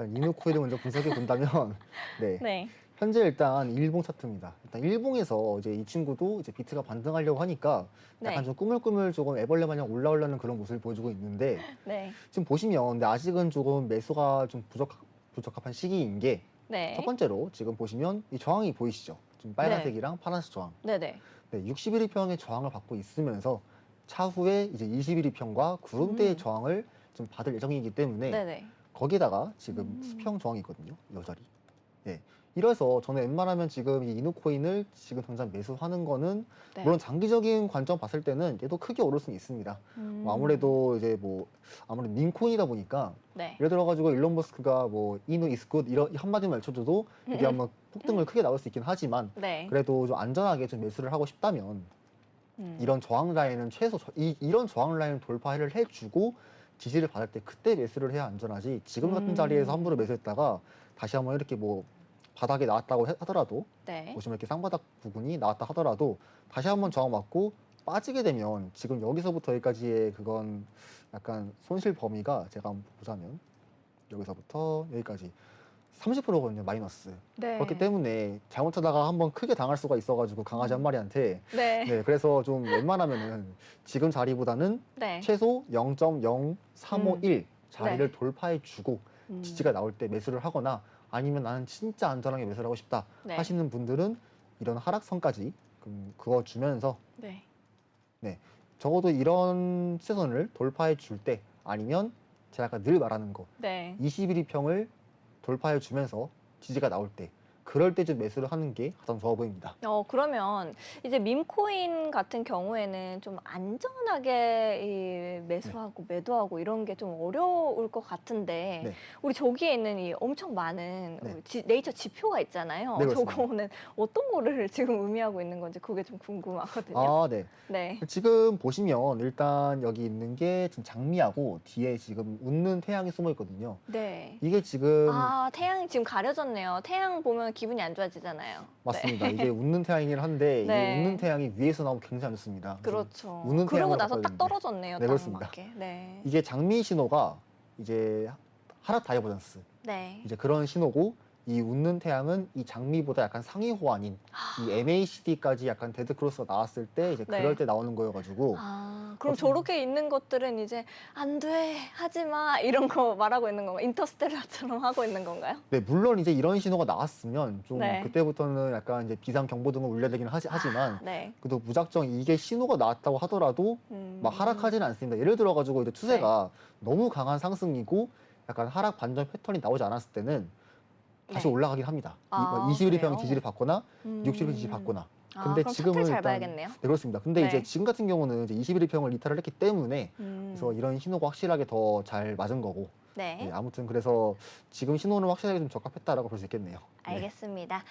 일단 이누코인을 먼저 분석해 본다면 네. 네. 현재 일단 일봉 차트입니다. 일단 일봉에서 이제 이 친구도 이제 비트가 반등하려고 하니까 약간 네. 좀 꾸물꾸물 조금 애벌레 마냥 올라오려는 그런 모습을 보여주고 있는데 네. 지금 보시면 근데 아직은 조금 매수가 좀 부적 부적합한 시기인 게첫 네. 번째로 지금 보시면 이 저항이 보이시죠? 지금 빨간색이랑 파란색 저항. 네네. 네, 61일 평의 저항을 받고 있으면서 차후에 이제 21일 평과 구름대의 음. 저항을 좀 받을 예정이기 때문에 네네. 거기에다가 지금 음. 수평 저항이 있거든요. 여전히. 예. 이래서 저는 웬만하면 지금 이 이누코인을 지금 당장 매수하는 거는 네. 물론 장기적인 관점 봤을 때는 얘도 크게 오를 수는 있습니다. 음. 뭐 아무래도 이제 뭐 아무래도 밈코인이다 보니까 네. 예를 들어가지고 일론 머스크가 뭐 이누 이스굿 이런 한마디만 외쳐줘도 이게 음. 한번 폭등을 크게 나올 수 있긴 하지만 네. 그래도 좀 안전하게 좀 매수를 하고 싶다면 음. 이런 저항 라인은 최소 저- 이, 이런 저항 라인 돌파를 해주고 지지를 받을 때 그때 매수를 해야 안전하지 지금 같은 음. 자리에서 함부로 매수했다가 다시 한번 이렇게 뭐 바닥에 나왔다고 해- 하더라도 네. 보시면 이렇게 쌍바닥 부분이 나왔다 하더라도 다시 한번 저항 맞고 빠지게 되면 지금 여기서부터 여기까지의 그건 약간 손실 범위가 제가 한번 보자면 여기서부터 여기까지 30%거든요 마이너스 네. 그렇기 때문에 잘못하다가 한번 크게 당할 수가 있어가지고 강아지 한 마리한테 네. 네 그래서 좀 웬만하면은 지금 자리보다는 네. 최소 0.0351 자리를 네. 돌파해 주고 음. 지지가 나올 때 매수를 하거나 아니면 나는 진짜 안전하게 매수를 하고 싶다 네. 하시는 분들은 이런 하락선까지 그- 그거 주면서 네. 적어도 이런 시선을 돌파해 줄 때 아니면 제가 아까 늘 말하는 거 네. 21일평을 돌파해 주면서 지지가 나올 때 그럴 때 좀 매수를 하는 게 가장 좋아 보입니다. 어, 그러면 이제 밈코인 같은 경우에는 좀 안전하게 이 매수하고 매도하고 이런 게 좀 어려울 것 같은데 네. 우리 저기에 있는 이 엄청 많은 네. 우리 지- 네이처 지표가 있잖아요. 네, 그렇습니다. 저거는 어떤 거를 지금 의미하고 있는 건지 그게 좀 궁금하거든요. 아, 네. 네. 지금 보시면 일단 여기 있는 게 지금 장미하고 뒤에 지금 웃는 태양이 숨어 있거든요. 네. 이게 지금 아, 태양이 지금 가려졌네요. 태양 보면 기분이 안 좋아지잖아요. 맞습니다. 이게 웃는 태양이긴 한데 네. 이게 웃는 태양이 위에서 나오면 굉장히 안 좋습니다. 그래서 그렇죠. 웃는 그러고 태양으로 나서 딱 바꿔야 떨어졌네요. 네, 그렇습니다. 네. 이게 장미 신호가 이제 하락 다이버전스 네. 이제 그런 신호고 이 웃는 태양은 이 장미보다 약간 상위 호환인 이 MACD까지 약간 데드 크로스가 나왔을 때 이제 네. 그럴 때 나오는 거여가지고 아, 그럼 저렇게 있는 것들은 이제 안 돼, 하지 마 이런 거 말하고 있는 건가 요? 인터스텔라처럼 하고 있는 건가요? 네 물론 이제 이런 신호가 나왔으면 좀 네. 그때부터는 약간 이제 비상 경보등을 울려야 되긴 하지, 하지만 네. 그래도 무작정 이게 신호가 나왔다고 하더라도 음. 막 하락하지는 않습니다. 예를 들어가지고 이제 추세가 너무 강한 상승이고 약간 하락 반전 패턴이 나오지 않았을 때는 다시 네. 올라가긴 합니다. 아, 21일평 그래요? 지지를 받거나 음. 60일 지지 받거나. 아, 근데 그럼 지금은 잘 일단- 봐야겠네요. 네 그렇습니다. 근데 네. 이제 지금 같은 경우는 이제 21일 평을 이탈을 했기 때문에 음. 그래서 이런 신호가 확실하게 더 잘 맞은 거고. 네. 네, 아무튼 그래서 지금 신호는 확실하게 좀 적합했다라고 볼 수 있겠네요. 네. 알겠습니다.